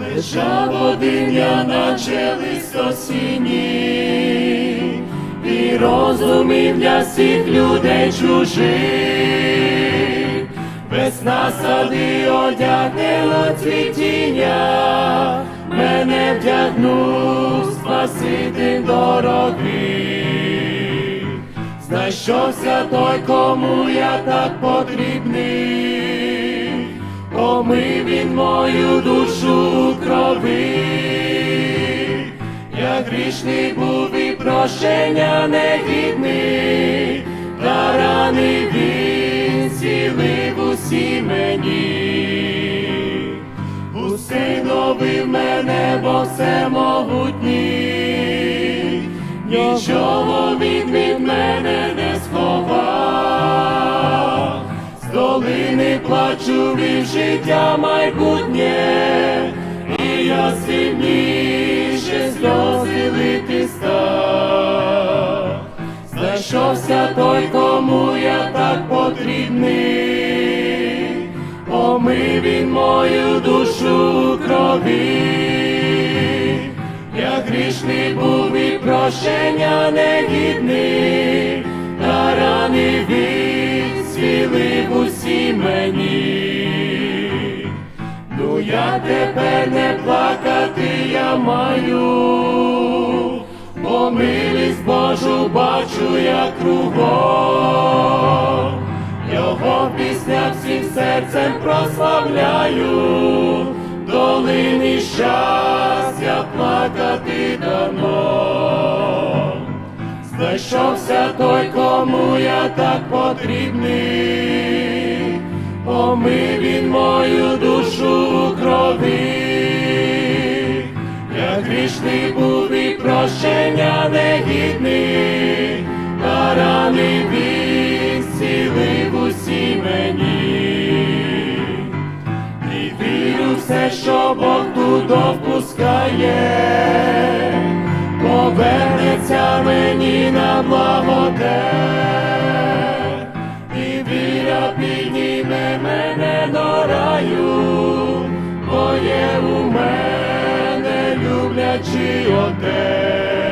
лежав один я наче лист осінній, і розумів для всіх людей чужих, без насади одягнило цвітіння, мене вдягнув Спаситель дорогий, знайшовся той, кому я так потрібний, омив він мою душу крови, я грішний був і прощення негідний, та рани він цілив усі мені, усиновив мене, бо всемогутній, нічого він від мене не сховав, долини плачу життя майбутнє, і я сильніше сльози лити став. Знайшовся той, кому я так потрібний, омив він мою душу крові, я грішний був і прощення негідний, та рани він тепер не плакати я маю, бо милість Божу бачу я кругом, його пісня всім серцем прославляю, долині щастя плакати дано. Знайшовся той, кому я так потрібний, омив він мою душу грішний був і прощення негідний, та рани він зцілив усі мені. І вірю все, що Бог тут допускає, повернеться мені на благоте, і віра підніме мене до раю, бо є у мене люблячий отець,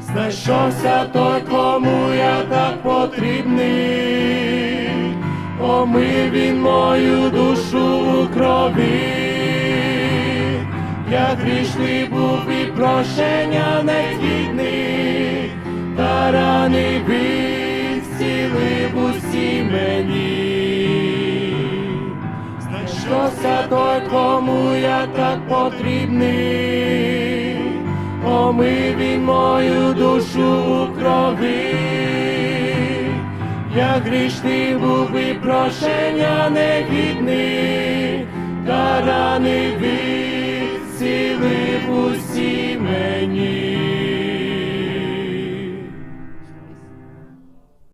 знайшовся той, кому я так потрібний, омив він мою душу у крові. Я грішний був і прощення негідний, та рани він зцілив усі мені. Знайшовся той, кому я так потрібний, омив він мою душу у крові. Я грішний був і прошення негідний, та рани від цілив усі